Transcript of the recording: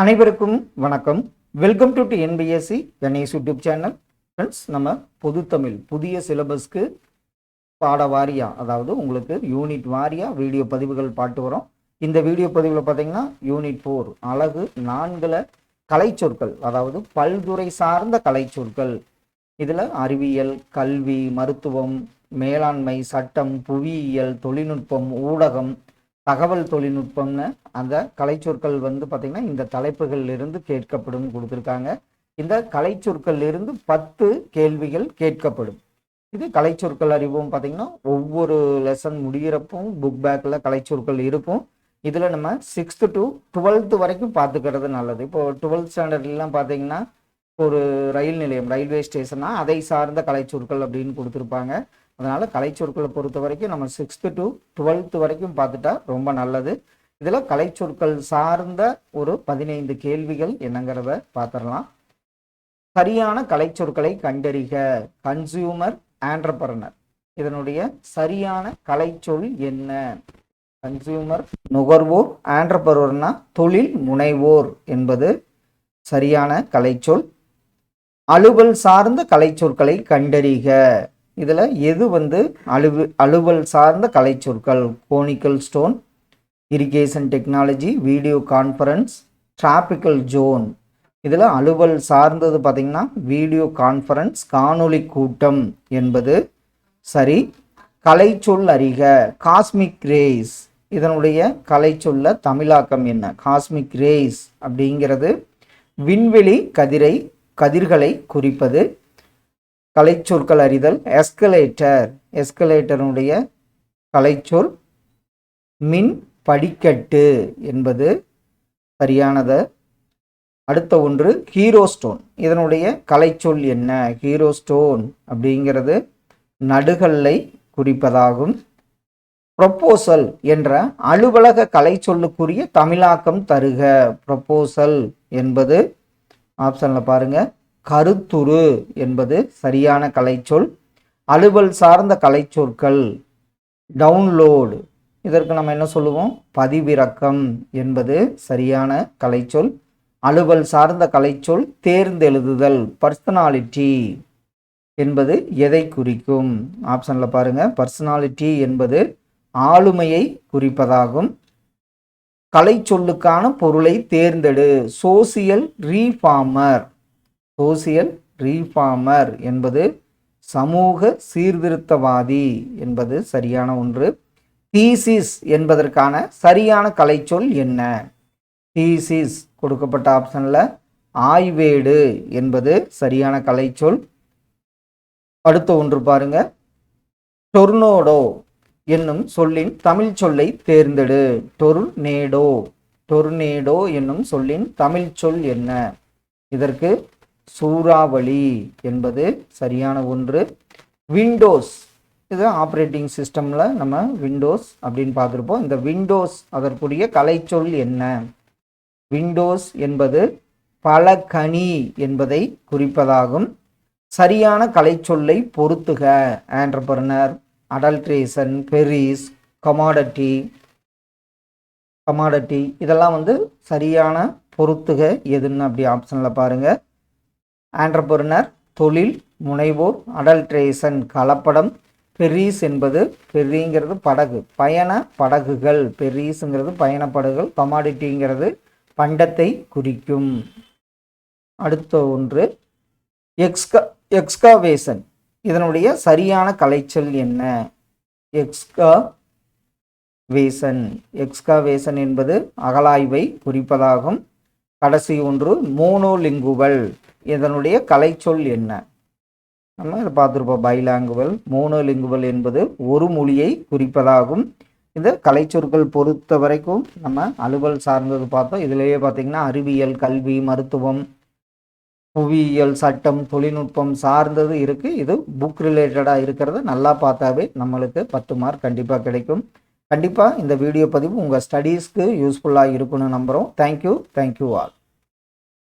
அனைவருக்கும் வணக்கம். Welcome to NPSC Ganesh YouTube channel friends நம்ம பொது தமிழ் புதிய சிலபஸ்க்கு பாட வாரியா அதாவது உங்களுக்கு யூனிட் வாரியா வீடியோ பதிவுகள் பாட்டு வரும். இந்த வீடியோ பதிவில் பார்த்தீங்கன்னா யூனிட் ஃபோர் அழகு நான்கில் கலைச்சொற்கள் அதாவது பல்துறை சார்ந்த கலைச்சொற்கள். இதில் அறிவியல் கல்வி மருத்துவம் மேலாண்மை சட்டம் புவியியல் தொழில்நுட்பம் ஊடகம் தகவல் தொழில்நுட்பம்னு அந்த கலைச்சொற்கள் வந்து பார்த்திங்கன்னா இந்த தலைப்புகளில் இருந்து கேட்கப்படும் கொடுத்துருக்காங்க. இந்த கலைச்சொற்கள்லிருந்து பத்து கேள்விகள் கேட்கப்படும். இது கலைச்சொற்கள் அறிவும் பார்த்திங்கன்னா ஒவ்வொரு லெசன் முடிகிறப்பும் புக் பேக்கில் கலைச்சொற்கள் இருக்கும். இதில் நம்ம சிக்ஸ்த்து டு டுவெல்த்து வரைக்கும் பார்த்துக்கிறது நல்லது. இப்போ டுவெல்த் ஸ்டாண்டர்ட்லாம் பார்த்தீங்கன்னா ஒரு ரயில் நிலையம் ரயில்வே ஸ்டேஷன்னா அதை சார்ந்த கலைச்சொற்கள் அப்படின்னு கொடுத்துருப்பாங்க. அதனால் கலைச்சொற்களை பொறுத்த வரைக்கும் நம்ம சிக்ஸ்த்து டு டுவெல்த்து வரைக்கும் பார்த்துட்டா ரொம்ப நல்லது. இதில் கலைச்சொற்கள் சார்ந்த ஒரு பதினைந்து கேள்விகள் என்னங்கிறத பார்த்துடலாம். சரியான கலைச்சொற்களை கண்டறிக. கன்சியூமர் ஆண்டர்பரனர் இதனுடைய சரியான கலைச்சொல் என்ன? கன்சியூமர் நுகர்வோர் ஆண்டர்பரர்னா தொழில் முனைவோர் என்பது சரியான கலைச்சொல். அலுவல் சார்ந்த கலைச்சொற்களை கண்டறிக. இதில் எது வந்து அலுவல் அலுவல் சார்ந்த கலைச்சொற்கள்? Conical stone irrigation technology video conference tropical zone இதில் அலுவல் சார்ந்தது பார்த்திங்கன்னா வீடியோ கான்ஃபரன்ஸ் காணொளி கூட்டம் என்பது. சரி கலைச்சொல் அறிக. காஸ்மிக் ரேஸ் இதனுடைய கலைச்சொல்ல தமிழாக்கம் என்ன? காஸ்மிக் ரேஸ் அப்படிங்கிறது விண்வெளி கதிரை கதிர்களை குறிப்பது. கலைச்சொற்கள் அறிதல் எஸ்கலேட்டர் எஸ்கலேட்டருடைய கலைச்சொல் மின் படிக்கட்டு என்பது சரியானது. அடுத்த ஒன்று ஹீரோ ஸ்டோன் இதனுடைய கலைச்சொல் என்ன? ஹீரோ ஸ்டோன் அப்படிங்கிறது நடுகல்லை குறிப்பதாகும். ப்ரொப்போசல் என்ற அலுவலக கலைச்சொல்லுக்குரிய தமிழாக்கம் தருக. ப்ரொப்போசல் என்பது ஆப்ஷனில் பாருங்கள் கருத்துரு என்பது சரியான கலைச்சொல். அலுவல் சார்ந்த கலைச்சொற்கள். டவுன்லோடு இதற்கு நம்ம என்ன சொல்லுவோம்? பதிவிறக்கம் என்பது சரியான கலைச்சொல். அலுவல் சார்ந்த கலைச்சொல் தேர்ந்தெழுதுதல் பர்சனாலிட்டி என்பது எதை குறிக்கும்? ஆப்ஷனில் பாருங்கள் பர்சனாலிட்டி என்பது ஆளுமையை குறிப்பதாகும். கலைச்சொல்லுக்கான பொருளை தேர்ந்தெடு. Social reformer. சோசியல் ரீஃபார்மர் என்பது சமூக சீர்திருத்தவாதி என்பது சரியான ஒன்று. தீசிஸ் என்பதற்கான சரியான கலைச்சொல் என்ன? தீசிஸ் கொடுக்கப்பட்ட ஆப்ஷனில் ஆய்வேடு என்பது சரியான கலைச்சொல். அடுத்த ஒன்று பாருங்க. டொர்னோடோ. என்னும் சொல்லின் தமிழ் சொல்லை தேர்ந்தெடு. டொர்னேடோ டொர்னேடோ என்னும் சொல்லின் தமிழ் சொல் என்ன? இதற்கு சூறாவளி என்பது சரியான ஒன்று. விண்டோஸ். இது ஆப்ரேட்டிங் சிஸ்டமில் நம்ம விண்டோஸ் அப்படின்னு பார்த்துருப்போம். இந்த விண்டோஸ் அதற்குரிய கலைச்சொல் என்ன? விண்டோஸ் என்பது பலகனி என்பதை குறிப்பதாகும். சரியான கலைச்சொல்லை பொருத்துக. Entrepreneur adulteration perish commodity commodity இதெல்லாம் வந்து சரியான பொருத்துக எதுன்னு அப்படி ஆப்ஷனில் பாருங்கள் ஆண்டர்பர்னர் தொழில் முனைவோர் அடல்ட்ரேஷன் கலப்படம் பெரிஸ் என்பது பெரிங்கிறது படகு பயண படகுகள் பெரிஸுங்கிறது பயண படகுகள் கமாடிட்டிங்கிறது பண்டத்தை குறிக்கும். அடுத்த ஒன்று எக்ஸ்கா எக்ஸ்காவேஷன் இதனுடைய சரியான கலைச்சொல் என்ன? எக்ஸ்கா வேசன். எக்ஸ்காவேஷன் என்பது அகலாய்வை குறிப்பதாகும். கடைசி ஒன்று மோனோலிங்குவல். இதனுடைய கலைச்சொல் என்ன? நம்ம இதை பார்த்துருப்போம் பைலாங்குவல். மோனோலிங்குவல் என்பது ஒரு மொழியை குறிப்பதாகும். இந்த கலைச்சொற்கள் பொறுத்த வரைக்கும் நம்ம அலுவல் சார்ந்தது பார்த்தோம். இதுலேயே பார்த்திங்கன்னா அறிவியல் கல்வி மருத்துவம் புவியியல் சட்டம் தொழில்நுட்பம் சார்ந்தது இருக்குது இது புக் ரிலேட்டடாக இருக்கிறத நல்லா பார்த்தாவே நம்மளுக்கு பத்து மார்க் கண்டிப்பாக கிடைக்கும். கண்டிப்பாக இந்த வீடியோ பதிவு உங்கள் ஸ்டடீஸ்க்கு யூஸ்ஃபுல்லாக இருக்குன்னு நம்புகிறோம் தேங்க்யூ தேங்க்யூ ஆல்